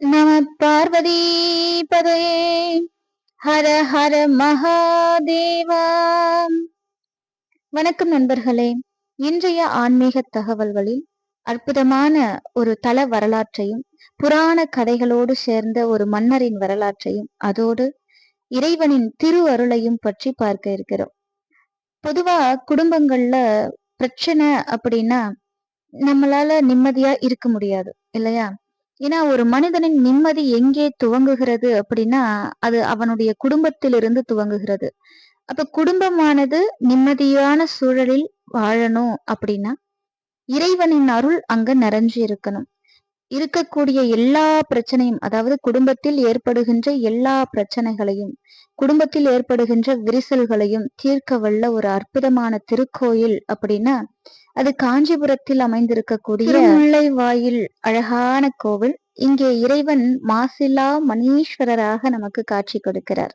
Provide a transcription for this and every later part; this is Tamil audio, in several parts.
நம பார்வதி ஹர ஹர மகாதேவா. வணக்கம் நண்பர்களே. இன்றைய ஆன்மீக தகவல்களில் அற்புதமான ஒரு தல வரலாற்றையும் புராண கதைகளோடு சேர்ந்த ஒரு மன்னரின் வரலாற்றையும் அதோடு இறைவனின் திரு அருளையும் பற்றி பார்க்க இருக்கிறோம். பொதுவா குடும்பங்கள்ல பிரச்சனை அப்படின்னா நம்மளால நிம்மதியா இருக்க முடியாது இல்லையா? ஏன்னா ஒரு மனிதனின் நிம்மதி எங்கே துவங்குகிறது அப்படின்னா அது அவனுடைய குடும்பத்திலிருந்து துவங்குகிறது. அப்ப குடும்பமானது நிம்மதியான சூழலில் வாழணும் அப்படின்னா இறைவனின் அருள் அங்க நிறைஞ்சு இருக்கணும். இருக்கக்கூடிய எல்லா பிரச்சனையும் அதாவது குடும்பத்தில் ஏற்படுகின்ற எல்லா பிரச்சனைகளையும் குடும்பத்தில் ஏற்படுகின்ற விரிசல்களையும் தீர்க்க வல்ல ஒரு அற்புதமான திருக்கோயில் அப்படின்னா அது காஞ்சிபுரத்தில் அமைந்திருக்கக்கூடிய முல்லை வாயில் அழகான கோவில். இங்கே இறைவன் மாசிலா மணீஸ்வரராக நமக்கு காட்சி கொடுக்கிறார்.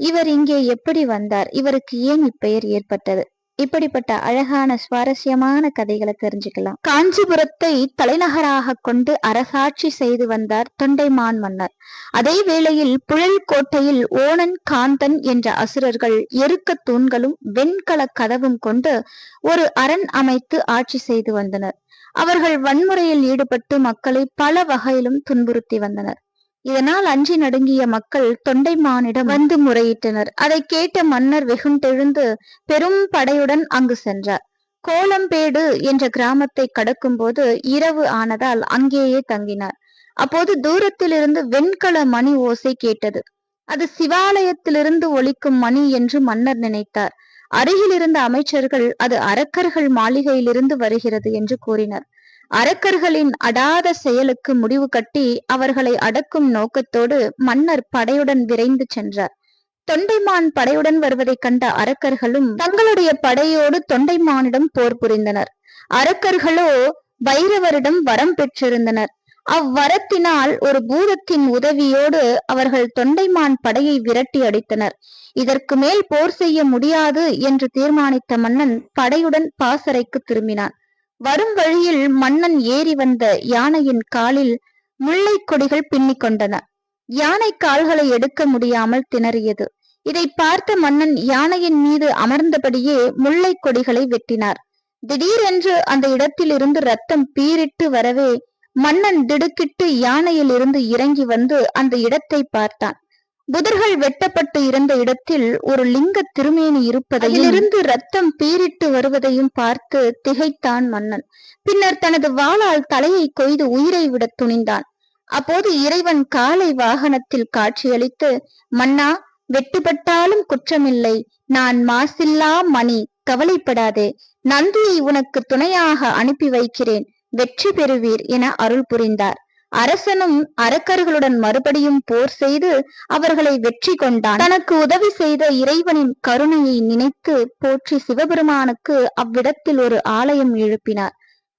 இவர் இங்கே எப்படி வந்தார்? இவருக்கு ஏன் இப்பெயர் ஏற்பட்டது? இப்படிப்பட்ட அழகான சுவாரஸ்யமான கதைகளை தெரிஞ்சுக்கலாம். காஞ்சிபுரத்தை தலைநகராக கொண்டு அரசாட்சி செய்து வந்தார் தொண்டைமான் மன்னர். அதே வேளையில் புழல் கோட்டையில் ஓணன் காந்தன் என்ற அசுரர்கள் எருக்க தூண்களும் வெண்கல கதவும் கொண்டு ஒரு அரண் அமைத்து ஆட்சி செய்து வந்தனர். அவர்கள் வன்முறையில் ஈடுபட்டு மக்களை பல வகையிலும் துன்புறுத்தி வந்தனர். இதனால் அஞ்சி நடுங்கிய மக்கள் தொண்டைமானிடம் வந்து முறையிட்டனர். அதை கேட்ட மன்னர் வெகுண்டெழுந்து பெரும் படையுடன் அங்கு சென்றார். கோலம்பேடு என்ற கிராமத்தை கடக்கும் போது இரவு ஆனதால் அங்கேயே தங்கினார். அப்போது தூரத்திலிருந்து வெண்கல மணி ஓசை கேட்டது. அது சிவாலயத்திலிருந்து ஒலிக்கும் மணி என்று மன்னர் நினைத்தார். அருகில் இருந்த அமைச்சர்கள் அது அரக்கர்கள் மாளிகையிலிருந்து வருகிறது என்று கூறினர். அரக்கர்களின் அடாத செயலுக்கு முடிவு கட்டி அவர்களை அடக்கும் நோக்கத்தோடு மன்னர் படையுடன் விரைந்து சென்றார். தொண்டைமான் படையுடன் வருவதைக் கண்ட அரக்கர்களும் தங்களுடைய படையோடு தொண்டைமானிடம் போர் புரிந்தனர். அரக்கர்களோ பைரவரிடம் வரம் பெற்றிருந்தனர். அவ்வரத்தினால் ஒரு பூதத்தின் உதவியோடு அவர்கள் தொண்டைமான் படையை விரட்டி அடித்தனர். இதற்கு மேல் போர் செய்ய முடியாது என்று தீர்மானித்த மன்னன் படையுடன் பாசறைக்கு திரும்பினான். வரும் வழியில் மன்னன் ஏறி வந்த யானையின் காலில் முல்லை கொடிகள் பின்னிக் கொண்டன. யானை கால்களை எடுக்க முடியாமல் திணறியது. இதை பார்த்த மன்னன் யானையின் மீது அமர்ந்தபடியே முல்லை கொடிகளை வெட்டினார். திடீரென்று அந்த இடத்தில் இருந்து ரத்தம் பீரிட்டு வரவே மன்னன் திடுக்கிட்டு யானையில் இருந்து இறங்கி வந்து அந்த இடத்தை பார்த்தான். புதர்கள் வெட்டப்பட்டு இருந்த இடத்தில் ஒரு லிங்க திருமேனி இருப்பதையும் இருந்து ரத்தம் பீரிட்டு வருவதையும் பார்த்து திகைத்தான் மன்னன். பின்னர் தனது வாளால் தலையை கொய்து உயிரை விட துணிந்தான். அப்போது இறைவன் காலை வாகனத்தில் காட்சியளித்து மன்னா வெட்டுப்பட்டாலும் குற்றமில்லை. நான் மாசில்லா மணி கவலைப்படாதே. நந்தியை உனக்கு துணையாக அனுப்பி வைக்கிறேன். வெற்றி பெறுவீர் என அருள் புரிந்தார். அரசனும் அரக்கர்களுடன் மறுபடியும் போர் செய்து அவர்களை வெற்றி கொண்டான். தனக்கு உதவி செய்த இறைவனின் கருணையை நினைத்து போற்றி சிவபெருமானுக்கு அவ்விடத்தில் ஒரு ஆலயம் எழுப்பினார்.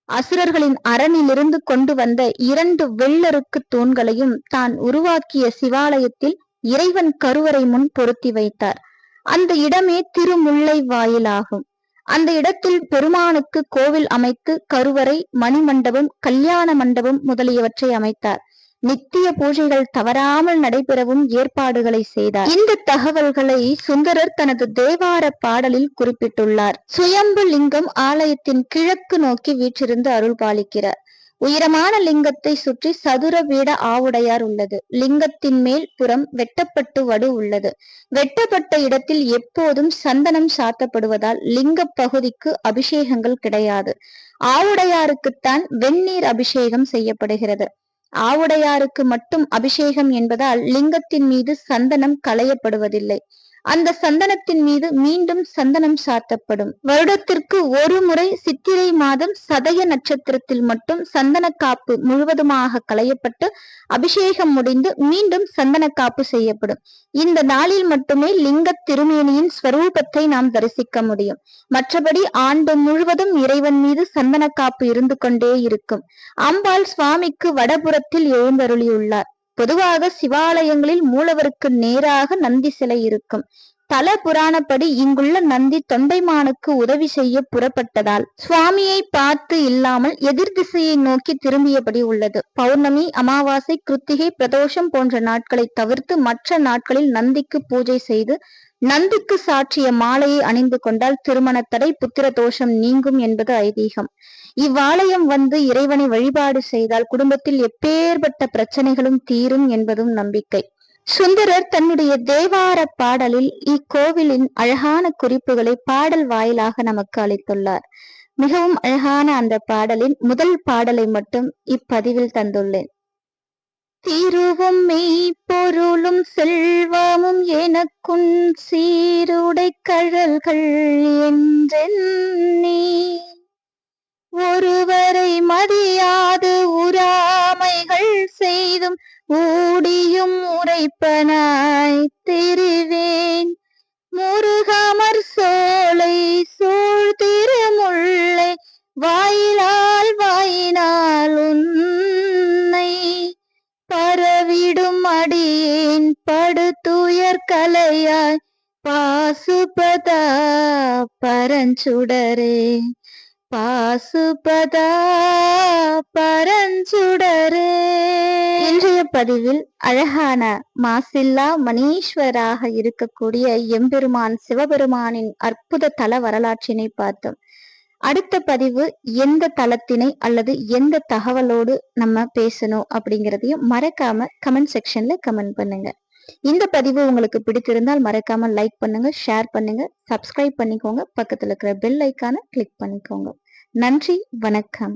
அசுரர்களின் அரணிலிருந்து கொண்டு வந்த இரண்டு வெள்ளருக்கு தூண்களையும் தான் உருவாக்கிய சிவாலயத்தில் இறைவன் கருவறை முன் பொருத்தி வைத்தார். அந்த இடமே திருமுல்லை வாயிலாகும். அந்த இடத்தில் பெருமானுக்கு கோவில் அமைத்து கருவறை மணிமண்டபம் கல்யாண மண்டபம் முதலியவற்றை அமைத்தார். நித்திய பூஜைகள் தவறாமல் நடைபெறவும் ஏற்பாடுகளை செய்தார். இந்த தகவல்களை சுந்தரர் தனது தேவார பாடலில் குறிப்பிட்டுள்ளார். சுயம்பு லிங்கம் ஆலயத்தின் கிழக்கு நோக்கி வீற்றிருந்து அருள் பாலிக்கிறார் உயரமான லிங்கத்தை சுற்றி சதுர வீட ஆவுடையார் உள்ளது. லிங்கத்தின் மேல் புறம் வெட்டப்பட்டு வடு உள்ளது. வெட்டப்பட்ட இடத்தில் எப்போதும் சந்தனம் சாத்தப்படுவதால் லிங்க பகுதிக்கு அபிஷேகங்கள் கிடையாது. ஆவுடையாருக்குத்தான் வெந்நீர் அபிஷேகம் செய்யப்படுகிறது. ஆவுடையாருக்கு மட்டும் அபிஷேகம் என்பதால் லிங்கத்தின் மீது சந்தனம் களையப்படுவதில்லை. அந்த சந்தனத்தின் மீது மீண்டும் சந்தனம் சாத்தப்படும். வருடத்திற்கு ஒரு முறை சித்திரை மாதம் சதய நட்சத்திரத்தில் மட்டும் சந்தன காப்பு முழுவதுமாக களையப்பட்டு அபிஷேகம் முடிந்து மீண்டும் சந்தன காப்பு செய்யப்படும். இந்த நாளில் மட்டுமே லிங்க திருமேனியின் ஸ்வரூபத்தை நாம் தரிசிக்க முடியும். மற்றபடி ஆண்டு முழுவதும் இறைவன் மீது சந்தன காப்பு இருந்து கொண்டே இருக்கும். அம்பாள் சுவாமிக்கு வடபுறத்தில் எழுந்தருளியுள்ளார். பொதுவாக சிவாலயங்களில் மூலவருக்கு நேராக நந்தி சிலை இருக்கும். தல புராணப்படி இங்குள்ள நந்தி தொண்டைமானுக்கு உதவி செய்ய புறப்பட்டதால் சுவாமியை பார்த்து இல்லாமல் எதிர் திசையை நோக்கி திரும்பியபடி உள்ளது. பௌர்ணமி அமாவாசை கிருத்திகை பிரதோஷம் போன்ற நாட்களை தவிர்த்து மற்ற நாட்களில் நந்திக்கு பூஜை செய்து நந்திக்கு சாற்றிய மாலையை அணிந்து கொண்டால் திருமண தடை புத்திர தோஷம் நீங்கும் என்பது ஐதீகம். இவ்வாலயம் வந்து இறைவனை வழிபாடு செய்தால் குடும்பத்தில் எப்பேற்பட்ட பிரச்சனைகளும் தீரும் என்பதும் நம்பிக்கை. சுந்தரர் தன்னுடைய தேவார பாடலில் இக்கோவிலின் அழகான குறிப்புகளை பாடல் வாயிலாக நமக்கு அளித்துள்ளார். மிகவும் அழகான அந்த பாடலின் முதல் பாடலை மட்டும் இப்பதிவில் தந்துள்ளேன். திருவும் மெய்ப்பொருளும் செல்வமும் எனக்குன் சீருடை கழல்கள் என்றென்னி. ஒருவரை மதியாது உராமைகள் செய்தும் ஊடியும் உரைப்பனாய் தெரிவேன். முருகமர் சோலை சூழ்திருமுள்ளை வாயில் உயர்கலையாய் கலையாய் பாசுபதா பரஞ்சுடரே. பாசுபதா பரஞ்சுடரே. இன்றைய பதிவில் அழகான மாசில்லா மணீஸ்வராக இருக்கக்கூடிய எம்பெருமான் சிவபெருமானின் அற்புத தல வரலாற்றினை பார்த்தோம். அடுத்த பதிவு எந்த தளத்தினை அல்லது எந்த தகவலோடு நம்ம பேசணும் அப்படிங்கிறதையும் மறக்காம கமெண்ட் செக்ஷன்ல கமெண்ட் பண்ணுங்க. இந்த பதிவு உங்களுக்கு பிடித்திருந்தால் மறக்காம லைக் பண்ணுங்க ஷேர் பண்ணுங்க சப்ஸ்கிரைப் பண்ணிக்கோங்க பக்கத்துல இருக்கிற பெல் ஐக்கான கிளிக் பண்ணிக்கோங்க. நன்றி வணக்கம்.